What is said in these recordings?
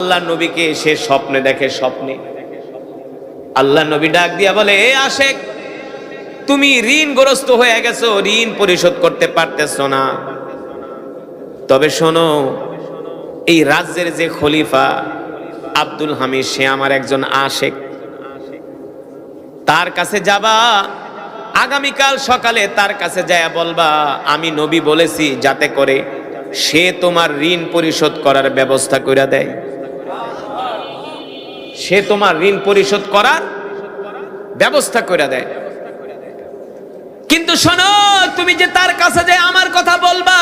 আল্লাহ নবীকে সে স্বপ্নে দেখে স্বপ্নে। আল্লাহ নবী ডাক দিয়া বলে, এ আশেক, তুমি ঋণগ্রস্ত হয়ে গেছো, ঋণ পরিশোধ করতে পারতেছো না। তবে শোনো, এই রাজ্যের যে খলিফা আব্দুল হামিদ, সে আমার একজন আশেক। তার কাছে যাবা, আগামীকাল সকালে তার কাছে যায় বলবা, আমি নবী বলেছি যাতে করে সে তোমার ঋণ পরিশোধ করার ব্যবস্থা করে দেয়। সে তোমার ঋণ পরিশোধ করার ব্যবস্থা করে দেয়। কিন্তু শোনো, তুমি যে তার কাছে যে আমার কথা বলবা,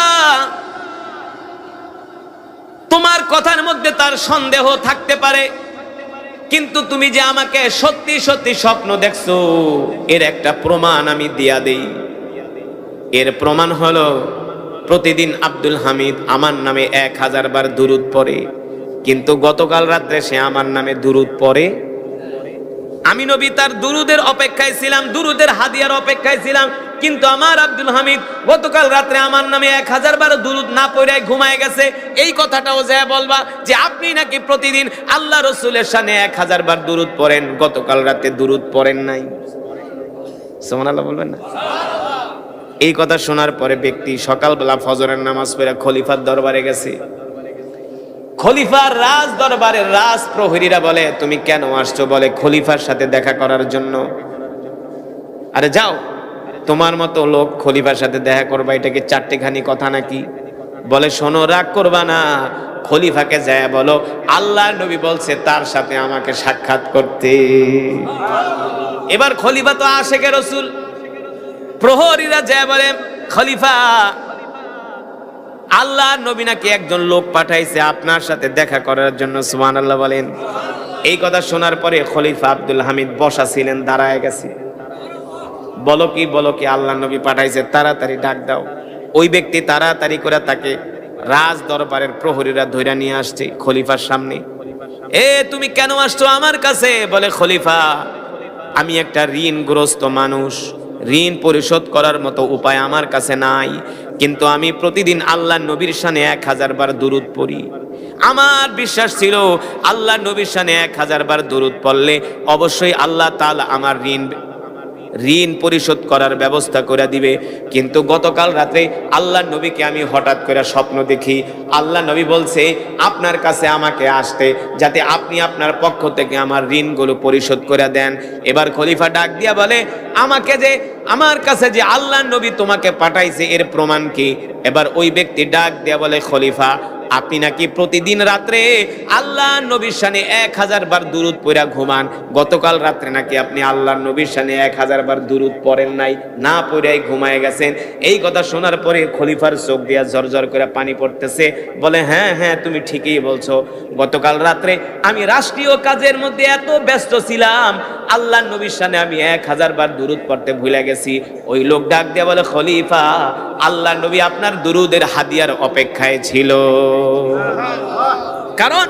তোমার কথার মধ্যে তার সন্দেহ থাকতে পারে। কিন্তু তুমি যে আমাকে সত্যি সত্যি স্বপ্ন দেখছ, এর একটা প্রমাণ আমি দিয়া দেই। এর প্রমাণ হলো, প্রতিদিন আব্দুল হামিদ আমার নামে এক হাজার বার দুরুদ পড়ে। কিন্তু গতকাল রাত্রে সে আমার নামে দুরুদ পড়ে। আমি নবী তার দুরুদের অপেক্ষায় ছিলাম, দুরুদের হাদিয়ার অপেক্ষায় ছিলাম, কিন্তু আমার আব্দুল হামিদ গতকাল রাত্রে আমার নামে এক হাজার বার দুরুদ না পড়ে ঘুমায় গেছে। এই কথাটাও যা বলবা যে আপনি নাকি প্রতিদিন আল্লাহ রসুলের সামনে এক হাজার বার দুরুদ পড়েন, গতকাল রাতে দুরুদ পড়েন নাই। সোমান বলবেন না? এই কথা শোনার পরে ব্যক্তি সকালবেলা ফজরের নামাজ পড়ে খলিফার দরবারে গেছে। খলিফার রাজ দরবারের রাজ প্রহরীরা বলে, তুমি কেন আসছো? বলে, খলিফার সাথে দেখা করার জন্য। আরে যাও, তোমার মতো লোক খলিফার সাথে দেখা করবা, এটা কি চারটেখানি কথা নাকি? বলে, শোনো, রাগ করবা না। খলিফাকে যায় বলো আল্লাহ নবী বলছে তার সাথে আমাকে সাক্ষাৎ করতে। এবার খলিফা তো আশেকে রসুল। প্রহরীরা যায় বলে, খলিফা আল্লাহ নবী নাকি একজন লোক পাঠাইছে আপনার সাথে দেখা করার জন্য সুমান আল্লাহ বলেন। এই কথা শোনার পরে খলিফা আব্দুল হামিদ বসা ছিলেন, দাঁড়ায় গেছে। বলো কি বলো কি, আল্লাহ নবী পাঠাইছে, তাড়াতাড়ি ডাক দাও। ওই ব্যক্তি তাড়াতাড়ি করে তাকে রাজ দরবারের প্রহরীরা ধইরা নিয়ে আসছে খলিফার সামনে। এ, তুমি কেন আসছো আমার কাছে? বলে, খলিফা, আমি একটা ঋণগ্রস্ত মানুষ। ঋণ পরিশোধ করার মতো উপায় আমার কাছে নাই। কিন্তু আমি প্রতিদিন আল্লাহ নবীর সানে এক হাজার বার দুরুদ পড়ি। আমার বিশ্বাস ছিল আল্লাহ নবীর সানে এক হাজার বার দুরুদ পড়লে অবশ্যই আল্লাহ তাল আমার ঋণ ঋণ পরিশোধ করার ব্যবস্থা করে দিবে। কিন্তু গতকাল রাতে আল্লাহ নবীকে আমি হঠাৎ করে স্বপ্ন দেখি। আল্লাহ নবী বলছে, আপনার কাছে আমাকে আসতে, যাতে আপনি আপনার পক্ষ থেকে আমার ঋণগুলো পরিশোধ করে দেন। এবার খলিফা ডাক দিয়া বলে, আমাকে যে, আমার কাছে যে আল্লাহ নবী তোমাকে পাঠাইছে, এর প্রমাণ কি? এবার ওই ব্যক্তি ডাক দিয়া বলে, খলিফা আপনি নাকি প্রতিদিন রাত্রে আল্লাহ নবীর সানে এক হাজার বার দুরুদ পড়া ঘুমান? গতকাল রাত্রে নাকি আপনি আল্লাহ নবীর সানে এক হাজার বার দুরুদ পড়েন নাই, না পড়াই ঘুমায় গেছেন? এই কথা শোনার পরে খলিফার চোখ দিয়া ঝরঝর করে পানি পড়তেছে। বলে হ্যাঁ হ্যাঁ তুমি ঠিকই বলছো। গতকাল রাত্রে আমি রাষ্ট্রীয় কাজের মধ্যে এত ব্যস্ত ছিলাম আল্লাহ নবীর সামনে আমি এক হাজার বার দুরুদ পড়তে ভুলে গেছি। ওই লোক ডাক দিয়ে বলে, খলিফা আল্লাহ নবী আপনার দুরুদের হাদিয়ার অপেক্ষায় ছিল। কারণ